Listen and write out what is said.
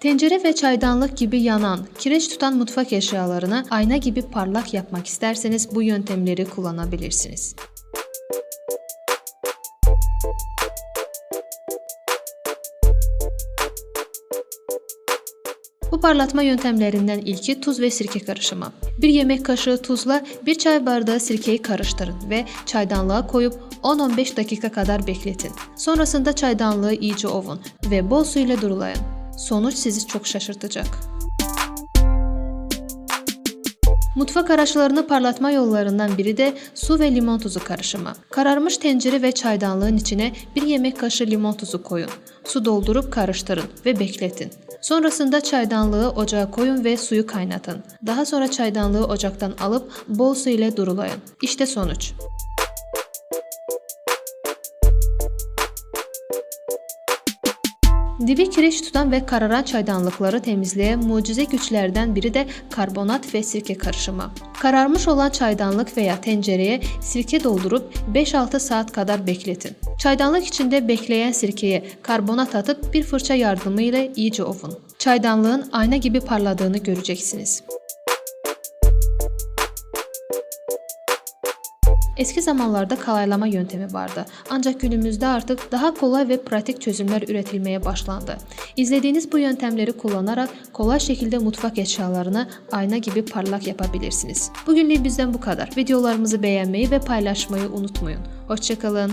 Tencere ve çaydanlık gibi yanan, kireç tutan mutfak eşyalarını ayna gibi parlak yapmak isterseniz bu yöntemleri kullanabilirsiniz. Bu parlatma yöntemlerinden ilki tuz ve sirke karışımı. Bir yemek kaşığı tuzla bir çay bardağı sirkeyi karıştırın ve çaydanlığa koyup 10-15 dakika kadar bekletin. Sonrasında çaydanlığı iyice ovun ve bol su ile durulayın. Sonuç sizi çok şaşırtacak. Mutfak araçlarını parlatma yollarından biri de su ve limon tuzu karışımı. Kararmış tencere ve çaydanlığın içine bir yemek kaşığı limon tuzu koyun. Su doldurup karıştırın ve bekletin. Sonrasında çaydanlığı ocağa koyun ve suyu kaynatın. Daha sonra çaydanlığı ocaktan alıp bol su ile durulayın. İşte sonuç. Dibi kireç tutan ve kararan çaydanlıkları temizleyen mucize güçlerden biri de karbonat ve sirke karışımı. Kararmış olan çaydanlık veya tencereye sirke doldurup 5-6 saat kadar bekletin. Çaydanlık içinde bekleyen sirkeye karbonat atıp bir fırça yardımıyla iyice ovun. Çaydanlığın ayna gibi parladığını göreceksiniz. Eski zamanlarda kalaylama yöntemi vardı. Ancak günümüzde artık daha kolay ve pratik çözümler üretilmeye başlandı. İzlediğiniz bu yöntemleri kullanarak kolay şekilde mutfak eşyalarını ayna gibi parlak yapabilirsiniz. Bugünlük bizden bu kadar. Videolarımızı beğenmeyi ve paylaşmayı unutmayın. Hoşçakalın.